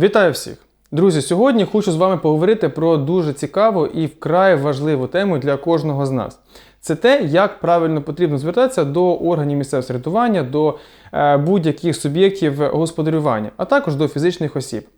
Вітаю всіх! Друзі, сьогодні хочу з вами поговорити про дуже цікаву і вкрай важливу тему для кожного з нас. Це те, як правильно потрібно звертатися до органів місцевого середування, до е, будь-яких суб'єктів господарювання, а також до фізичних осіб.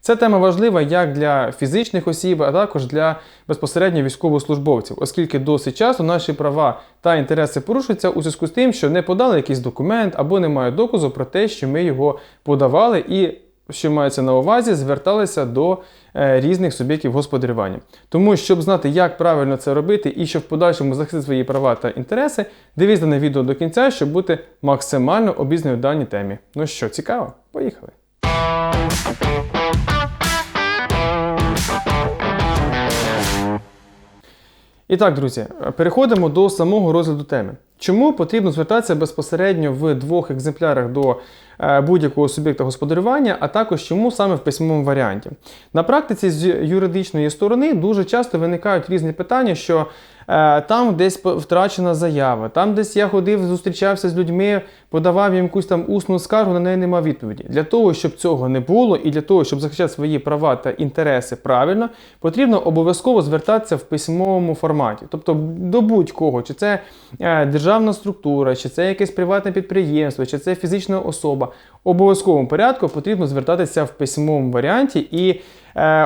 Ця тема важлива як для фізичних осіб, а також для безпосередньо військовослужбовців, оскільки досить часто наші права та інтереси порушуються у зв'язку з тим, що не подали якийсь документ або немає доказу про те, що ми його подавали і що мається на увазі, зверталися до е, різних суб'єктів господарювання. Тому, щоб знати, як правильно це робити і щоб в подальшому захистити свої права та інтереси, дивіться на відео до кінця, щоб бути максимально обізнаним в даній темі. Ну що, цікаво? Поїхали! І так, друзі, переходимо до самого розгляду теми. Чому потрібно звертатися безпосередньо в двох екземплярах до е, будь-якого суб'єкта господарювання, а також чому саме в письмовому варіанті? На практиці з юридичної сторони дуже часто виникають різні питання, що там десь втрачена заява, там десь я ходив, зустрічався з людьми, подавав їм якусь там усну скаргу, на неї нема відповіді. Для того, щоб цього не було, і для того, щоб захищати свої права та інтереси правильно, потрібно обов'язково звертатися в письмовому форматі. Тобто до будь-кого, чи це е, державна структура, чи це якесь приватне підприємство, чи це фізична особа. Обов'язковому порядку потрібно звертатися в письмовому варіанті і е,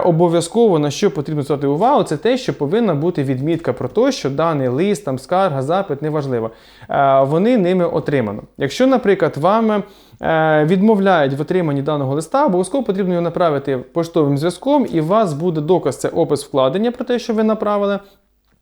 обов'язково на що потрібно звертати увагу, це те, що повинна бути відмітка про те, що даний лист, там, скарга, запит, неважливо, е, вони ними отримано. Якщо, наприклад, вам е, відмовляють в отриманні даного листа, обов'язково потрібно його направити поштовим зв'язком, і у вас буде доказ, це опис вкладення про те, що ви направили.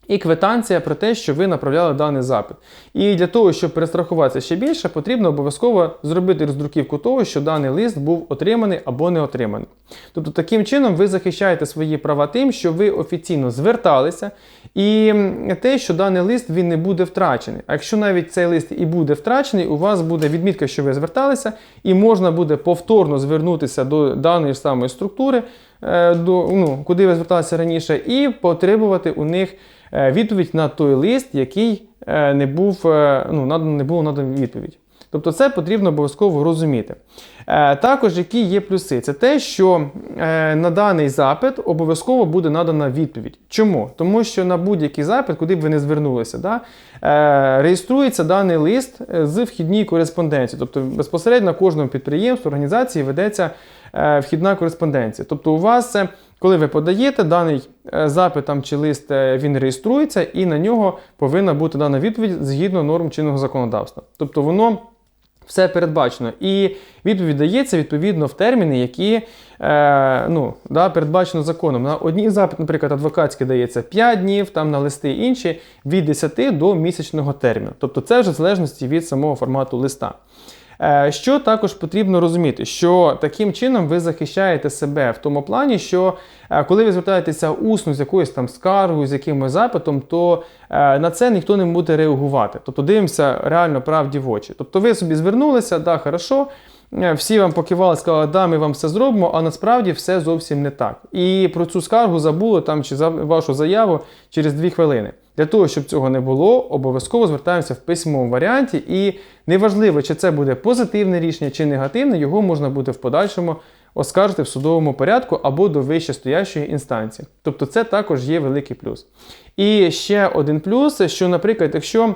І квитанція про те, що ви направляли даний запит. І для того, щоб перестрахуватися ще більше, потрібно обов'язково зробити роздруківку того, що даний лист був отриманий або не отриманий. Тобто, таким чином ви захищаєте свої права тим, що ви офіційно зверталися, і те, що даний лист він не буде втрачений. А якщо навіть цей лист і буде втрачений, у вас буде відмітка, що ви зверталися, і можна буде повторно звернутися до даної самої структури, е, до, ну, куди ви зверталися раніше, і потребувати у них. Е, відповідь на той лист, який е, не був, е, ну, не було надано відповідь. Тобто це потрібно обов'язково розуміти. Також які є плюси, це те, що на даний запит обов'язково буде надана відповідь. Чому? Тому що на будь-який запит, куди б ви не звернулися, да, реєструється даний лист з вхідній кореспонденції. Тобто безпосередньо кожному підприємстві, організації ведеться вхідна кореспонденція. Тобто у вас коли ви подаєте даний е, запит там, чи лист, е, він реєструється, і на нього повинна бути дана відповідь згідно норм чинного законодавства. Тобто воно все передбачено. І відповідь дається відповідно в терміни, які е, ну, да, передбачено законом. На одній запит, наприклад, адвокатський дається 5 днів, там на листи інші від 10 до місячного терміну. Тобто це вже в залежності від самого формату листа. Е, що також потрібно розуміти, що таким чином ви захищаєте себе в тому плані, що е, коли ви звертаєтеся усно з якоюсь там скаргою, з якимось запитом, то е, на це ніхто не буде реагувати. Тобто дивимося реально правді в очі. Тобто ви собі звернулися, да, хорошо. Всі вам покивали, сказали, да, ми вам все зробимо, а насправді все зовсім не так. І про цю скаргу забули там чи за вашу заяву через дві хвилини. Для того, щоб цього не було, обов'язково звертаємося в письмовому варіанті, і неважливо, чи це буде позитивне рішення чи негативне, його можна буде в подальшому оскаржити в судовому порядку або до вищестоящої інстанції. Тобто це також є великий плюс. І ще один плюс, що, наприклад, якщо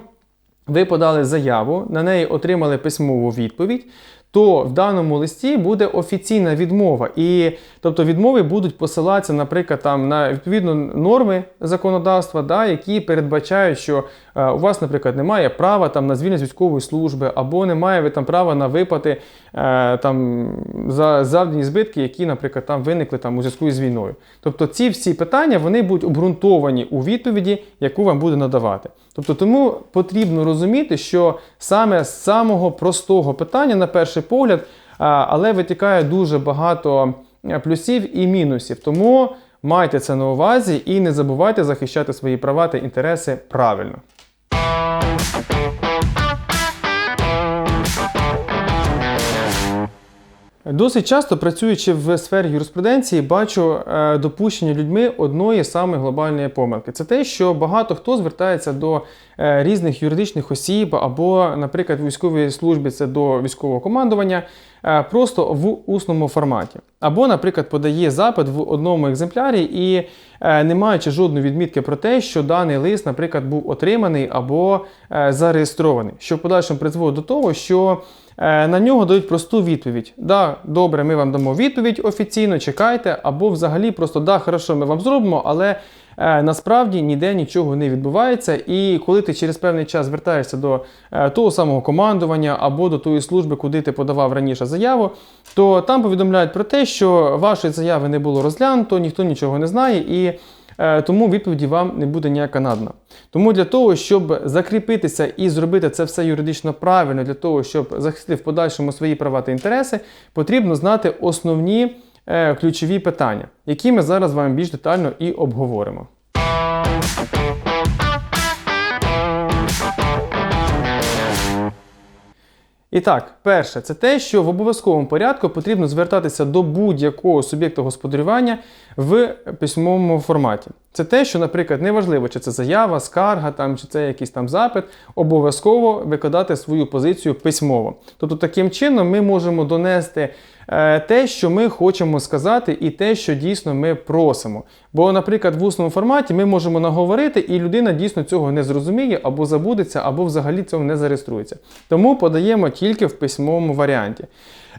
ви подали заяву, на неї отримали письмову відповідь, то в даному листі буде офіційна відмова. І тобто відмови будуть посилатися, наприклад, там на відповідно норми законодавства, да, які передбачають, що е, у вас, наприклад, немає права там на звільнення військової служби, або немає ви там права на виплати е, там за завдані збитки, які, наприклад, там виникли там у зв'язку з війною. Тобто ці всі питання вони будуть обґрунтовані у відповіді, яку вам буде надавати. Тобто, тому потрібно розуміти, що саме з самого простого питання, на перший погляд, але витікає дуже багато е, плюсів і мінусів. Тому майте це на увазі і не забувайте захищати свої права та інтереси правильно. Досить часто працюючи в сфері юриспруденції, бачу е, допущення людьми одної самої глобальної помилки. Це те, що багато хто звертається до е, різних юридичних осіб, або, наприклад, в військовій службі це до військового командування, е, просто в усному форматі. Або, наприклад, подає запит в одному екземплярі і не маючи жодної відмітки про те, що даний лист, наприклад, був отриманий або зареєстрований, що в подальшому призводить до того, що на нього дають просту відповідь: Да, добре, ми вам дамо відповідь офіційно, чекайте, або взагалі просто да, хорошо, ми вам зробимо, але е, насправді ніде нічого не відбувається. І коли ти через певний час звертаєшся до е, того самого командування або до тої служби, куди ти подавав раніше заяву, то там повідомляють про те, що вашої заяви не було розглянуто, ніхто нічого не знає. і Е, тому відповіді вам не буде ніяка надана. Тому для того, щоб закріпитися і зробити це все юридично правильно, для того, щоб захистити в подальшому свої права та інтереси, потрібно знати основні е, ключові питання, які ми зараз з вами більш детально і обговоримо. І так, перше, це те, що в обов'язковому порядку потрібно звертатися до будь-якого суб'єкта господарювання в письмовому форматі. Це те, що, наприклад, неважливо, чи це заява, скарга, там, чи це якийсь там запит, обов'язково викладати свою позицію письмово. Тобто, таким чином ми можемо донести е, те, що ми хочемо сказати, і те, що дійсно ми просимо. Бо, наприклад, в усному форматі ми можемо наговорити, і людина дійсно цього не зрозуміє, або забудеться, або взагалі цього не зареєструється. Тому подаємо тільки в письмовому варіанті.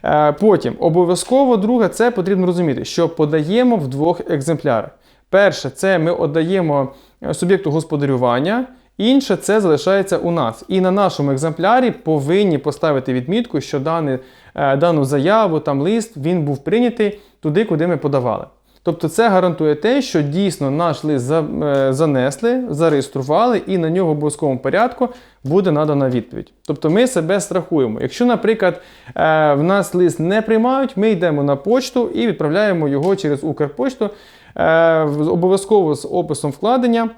Е, потім обов'язково друге, це потрібно розуміти, що подаємо в двох екземплярах. Перше, це ми віддаємо е, суб'єкту господарювання, інше це залишається у нас. І на нашому екземплярі повинні поставити відмітку, що даний, е, дану заяву, там лист, він був прийнятий туди, куди ми подавали. Тобто це гарантує те, що дійсно наш лист е, занесли, зареєстрували, і на нього в обов'язковому порядку буде надана відповідь. Тобто ми себе страхуємо. Якщо, наприклад, в нас лист не приймають, ми йдемо на почту і відправляємо його через Укрпочту. Е, обов'язково з описом вкладення.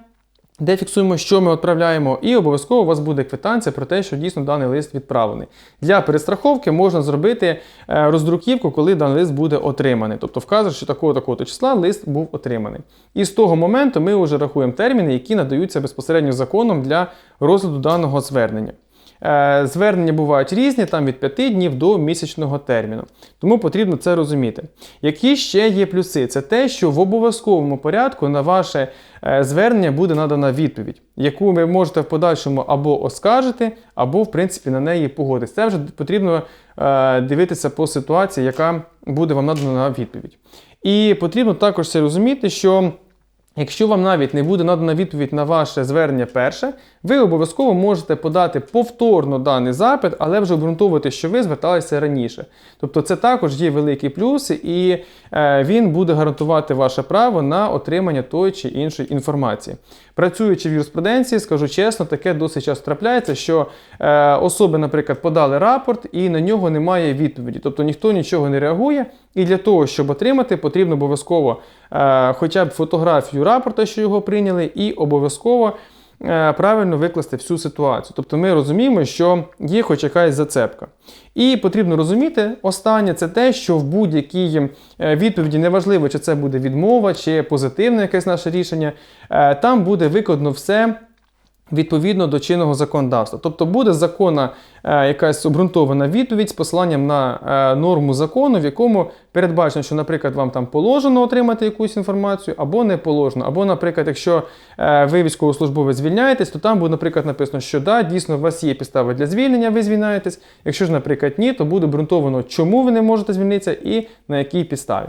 Де фіксуємо, що ми відправляємо, і обов'язково у вас буде квитанція про те, що дійсно даний лист відправлений. Для перестраховки можна зробити е, роздруківку, коли даний лист буде отриманий. Тобто вказує, що такого такого числа лист був отриманий. І з того моменту ми вже рахуємо терміни, які надаються безпосередньо законом для розгляду даного звернення. Е, звернення бувають різні, там від 5 днів до місячного терміну. Тому потрібно це розуміти. Які ще є плюси? Це те, що в обов'язковому порядку на ваше е, звернення буде надана відповідь, яку ви можете в подальшому або оскаржити, або, в принципі, на неї погодитися. Це вже потрібно е, дивитися по ситуації, яка буде вам надана відповідь. І потрібно також це розуміти, що. Якщо вам навіть не буде надана відповідь на ваше звернення перше, ви обов'язково можете подати повторно даний запит, але вже обґрунтовувати, що ви зверталися раніше. Тобто це також є великий плюс, і е, він буде гарантувати ваше право на отримання тої чи іншої інформації. Працюючи в юриспруденції, скажу чесно, таке досить часто трапляється, що е, особи, наприклад, подали рапорт і на нього немає відповіді. Тобто ніхто нічого не реагує. І для того, щоб отримати, потрібно обов'язково е, хоча б фотографію рапорта, що його прийняли, і обов'язково. Е, правильно викласти всю ситуацію. Тобто ми розуміємо, що є хоч якась зацепка. І потрібно розуміти, останнє це те, що в будь-якій е, відповіді, неважливо, чи це буде відмова, чи позитивне якесь наше рішення, е, там буде викладено все відповідно до чинного законодавства. Тобто буде законна е, якась обґрунтована відповідь з посиланням на е, норму закону, в якому передбачено, що, наприклад, вам там положено отримати якусь інформацію, або не положено. Або, наприклад, якщо е, ви військовослужбовець звільняєтесь, то там буде, наприклад, написано, що да, дійсно у вас є підстави для звільнення, ви звільняєтесь. Якщо ж, наприклад, ні, то буде обґрунтовано, чому ви не можете звільнитися і на якій підставі.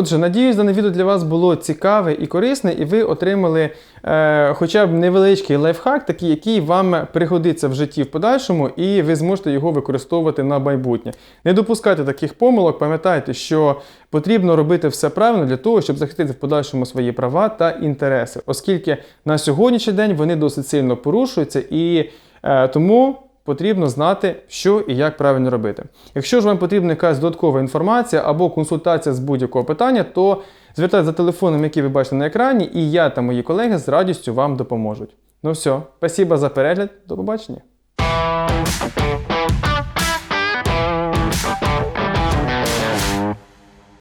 Отже, надіюсь, дане відео для вас було цікаве і корисне, і ви отримали е, хоча б невеличкий лайфхак, такий, який вам пригодиться в житті в подальшому, і ви зможете його використовувати на майбутнє. Не допускайте таких помилок, пам'ятайте, що потрібно робити все правильно для того, щоб захистити в подальшому свої права та інтереси, оскільки на сьогоднішній день вони досить сильно порушуються і е, тому потрібно знати, що і як правильно робити. Якщо ж вам потрібна якась додаткова інформація або консультація з будь-якого питання, то звертайтеся за телефоном, який ви бачите на екрані, і я та мої колеги з радістю вам допоможуть. Ну все, спасибо за перегляд, до побачення.